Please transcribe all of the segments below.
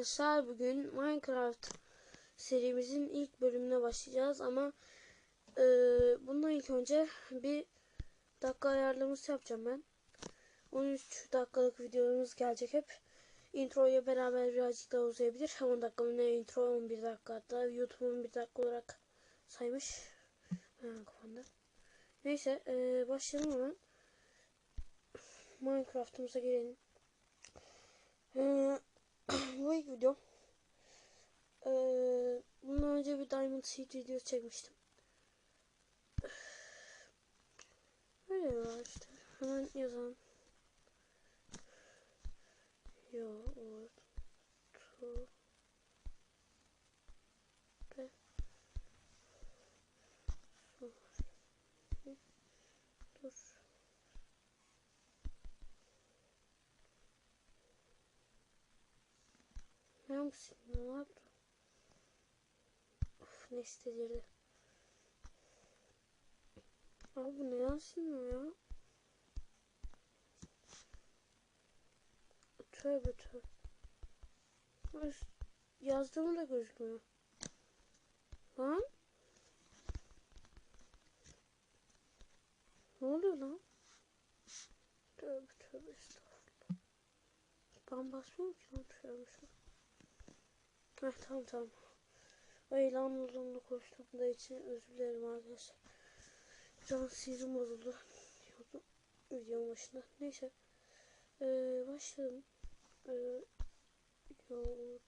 arkadaşlar bugün Minecraft serimizin ilk bölümüne başlayacağız ama e, bundan ilk önce bir dakika ayarlaması yapacağım ben. 13 dakikalık videomuz gelecek hep. Introya beraber birazcık daha uzayabilir. 10 dakika mı ne intro 11 dakika hatta YouTube 11 dakika olarak saymış. Ha, kafamda. Neyse e, başlayalım hemen. Minecraft'ımıza girelim. Ee, bu ilk video. Ee, bundan önce bir Diamond Seed videosu çekmiştim. Böyle var işte. Hemen yazalım. Ne yapsın? Ne yaptı? Of ne istedirdi. Abi neden silmiyor ya? Tövbe tövbe. Üst- Yazdığım da gözükmüyor. Lan? Ne oluyor lan? Tövbe tövbe estağfurullah. Ben basmıyorum ki lan tövbe şu. Heh tamam tamam. Ay lan uzunlu koştum da için özür dilerim arkadaşlar. Can sinirim bozuldu. Diyordum videonun başında. Neyse. Ee, başlayalım. Ee, YouTube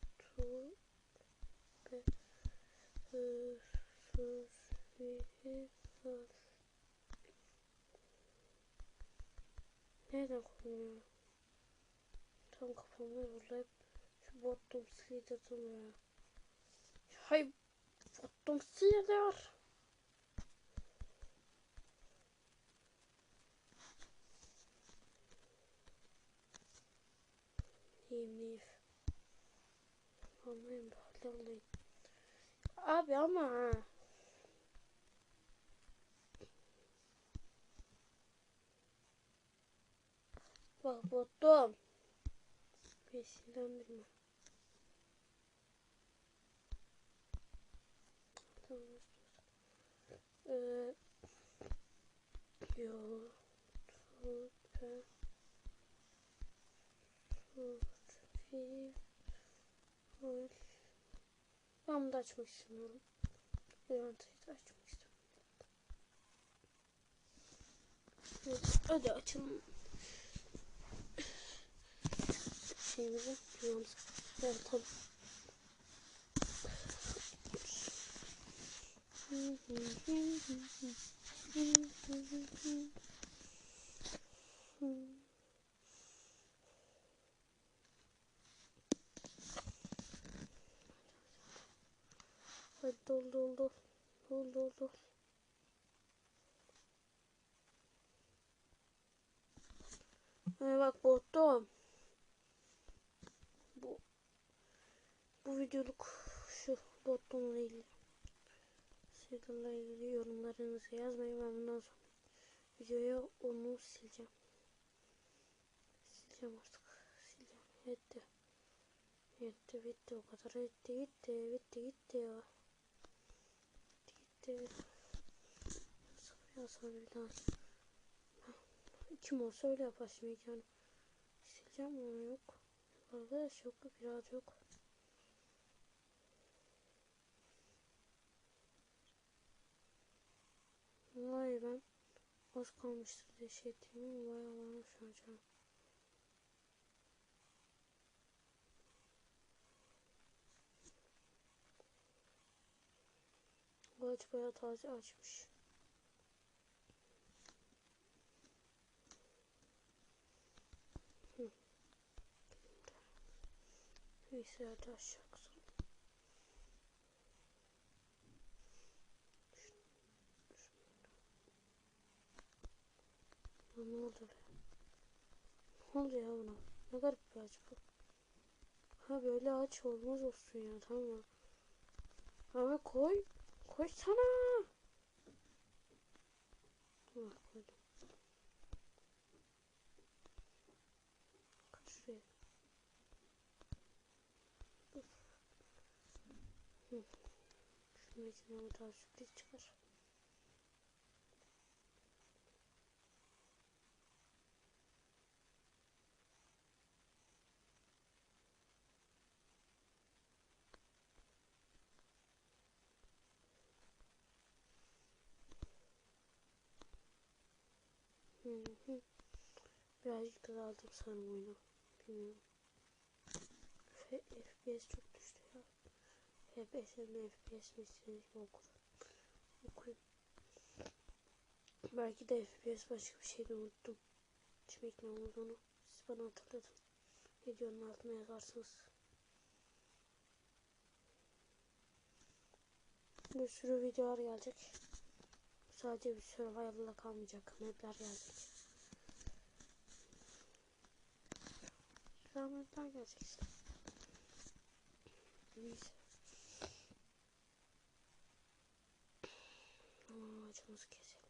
e, var. Nereden koyuyor? Tam kafamda şu bottom slide atılmıyor. Hay bottom slide var. Neyim. Anlayın bir anlayın. Abi ama ha. Bak bottom. Beni sinirlendirme. Tamam. Ee, yo. Tut. Tut. Ol. Ben bunu da açmak istemiyorum. Eventayı da istemiyorum. Evet, hadi açalım. Şeyimizi, dünyamızı yaratalım. Hadi dol dol dol. Dol dol dol. Ee, bak bottom. Bu bu videoluk şu bottomla ilgili Seagul'la ilgili yorumlarınızı yazmayın. Ben bundan sonra videoya onu sileceğim. Sileceğim artık. Sileceğim. Yetti. Yetti bitti o kadar. Yetti gitti. Bitti gitti ya. Gitti gitti. Sıfır yazsana bir. Kim olsa öyle yapar şimdi yani. Sileceğim onu yok. Arkadaş yok. Biraz yok. Vay ben az kalmıştır diye şey ettiğim vay Allah'ım şu. Bu ağaç bayağı taze açmış. Hı. Neyse hadi aşağı. Lan ne oldu? Ne oldu ya buna? Ne garip bir ağaç bu. Ha böyle ağaç olmaz olsun ya tamam mı? Ama koy. Koy sana. Tamam koydum. Kaç şuraya. Şunun içine bir sürpriz çıkar. Birazcık da aldım sanırım oyunu. Bilmiyorum. F FPS çok düştü ya. FPS mi FPS mi istediğiniz gibi okuyun. Okuyun. Belki de FPS başka bir şeydi unuttum. Demek ne olduğunu siz bana hatırlatın. Videonun altına yazarsınız. Bir sürü videolar gelecek. Sadece bir survival'la kalmayacak. Map'ler gelecek. Güzel map'ler gelecek işte. Neyse. Ama ağacımızı keselim.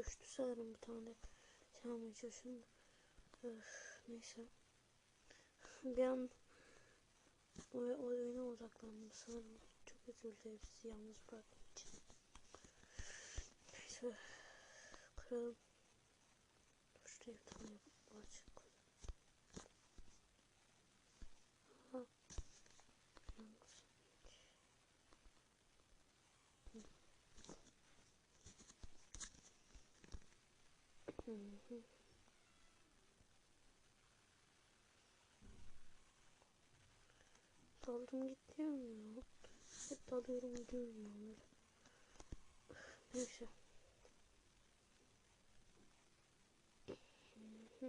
Düştü sanırım bir tane. Sen almaya çalışıyorum. Öf, neyse. Bir an oyuna odaklandım sanırım. Çok özür dilerim sizi yalnız bıraktığım için. Neyse. Kıralım. Dur bir tane ağaç koyalım. Aha. Yalnız. Hı hı. Daldım gidiyorum ya. Hep dalıyorum gidiyorum ya. böyle. Neyse. Hı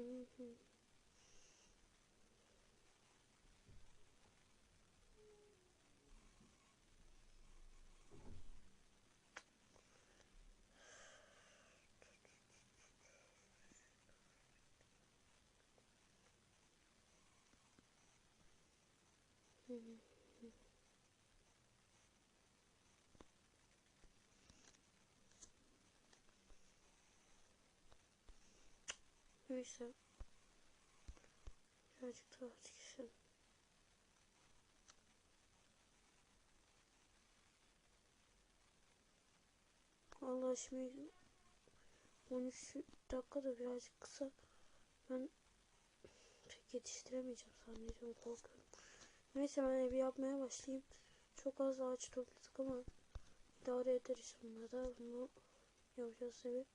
Neyse. Birazcık daha çıksın. Allah şimdi 13 dakika da birazcık kısa. Ben pek yetiştiremeyeceğim zannediyorum korkuyorum. Neyse ben evi yapmaya başlayayım. Çok az ağaç topladık ama idare ederiz bununla da. Bunu yapacağız evi.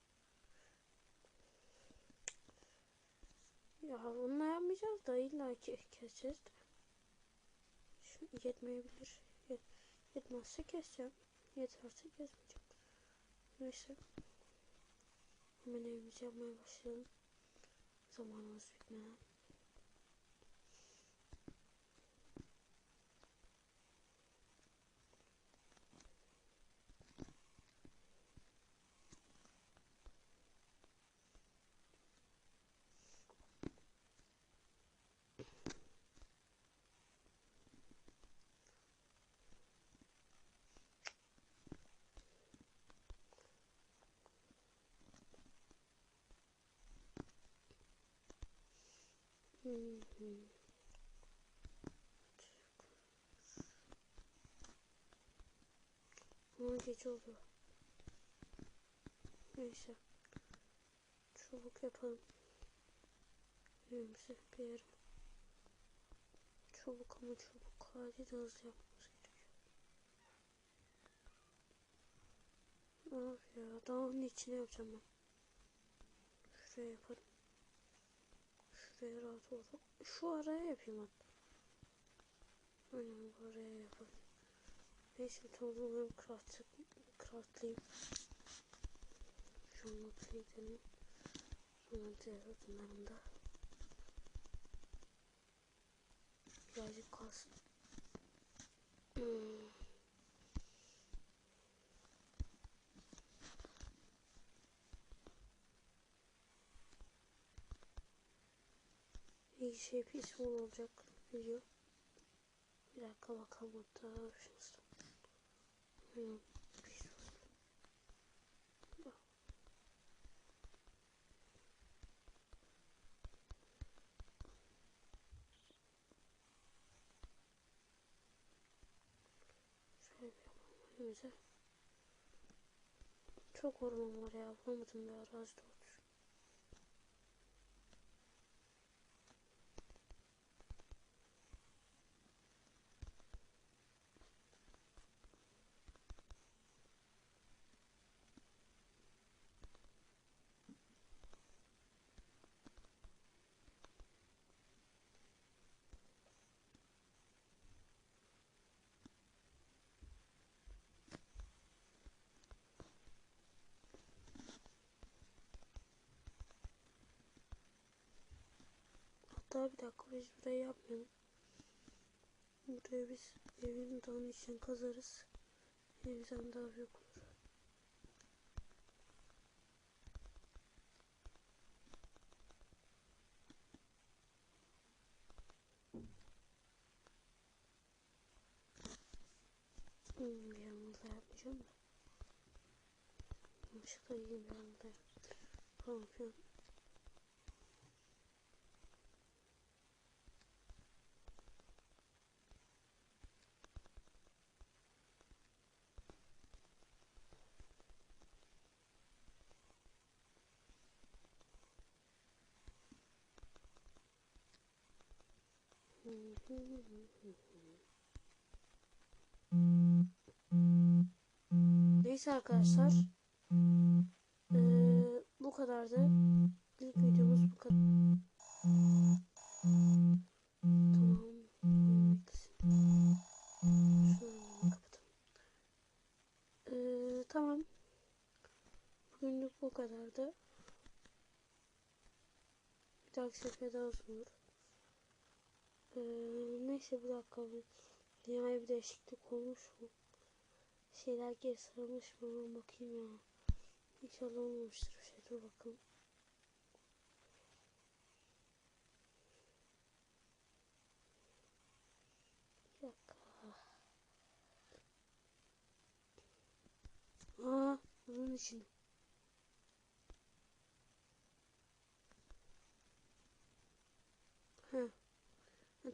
Ya bununla yapmayacağız da illa ki keseceğiz. Şu yetmeyebilir. Yet yetmezse keseceğim. Yeterse kesmeyeceğim. Neyse. Hemen evimizi yapmaya başlayalım. Zamanımız bitmeden. Ama gece oluyor. Neyse. Çabuk yapalım. Evimize bir yer. Çabuk ama çabuk. Acil hızlı yapmamız gerekiyor. Abi ya dağın içine yapacağım ben. Şuraya yaparım. Şuraya rahat olur. Şu araya yapayım hatta. Aynen bu araya yapalım. Neyse tamam craft, craftlayayım. Şu notaya gidelim. Sonra diğer odunlarımda. Birazcık kalsın. Hmm. İyi şey peaceful olacak video. Bir dakika bakalım hatta şurası. Hmm, bir. Çok orman var ya bulamadım bir arazide otur. Bir dakika biz burayı yapmayalım. Burayı biz evin dağın için kazarız. Evimizden daha büyük olur. Hmm, bir yanılda yapmayacağım da. Yanlışlıkla iyi bir yanılda Neyse arkadaşlar. Ee, bu kadardı. İlk videomuz bu kadar. Tamam. Ee, tamam. Bugünlük bu kadardı. Bir dahaki sefer daha. Ee, neyse bir dakika bir dünyaya bir değişiklik olmuş mu? Şeyler geri sarılmış mı? Bakayım ya. İnşallah olmamıştır bir şey. Dur bakalım. Bir dakika. Aa, bunun için. Heh.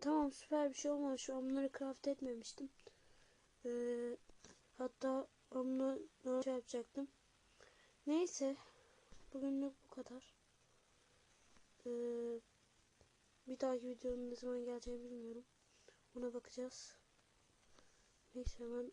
Tamam süper bir şey olmamış. Bunları craft etmemiştim. Ee, hatta onu şey yapacaktım. Neyse. Bugünlük bu kadar. Ee, bir dahaki videonun ne zaman geleceğini bilmiyorum. Ona bakacağız. Neyse hemen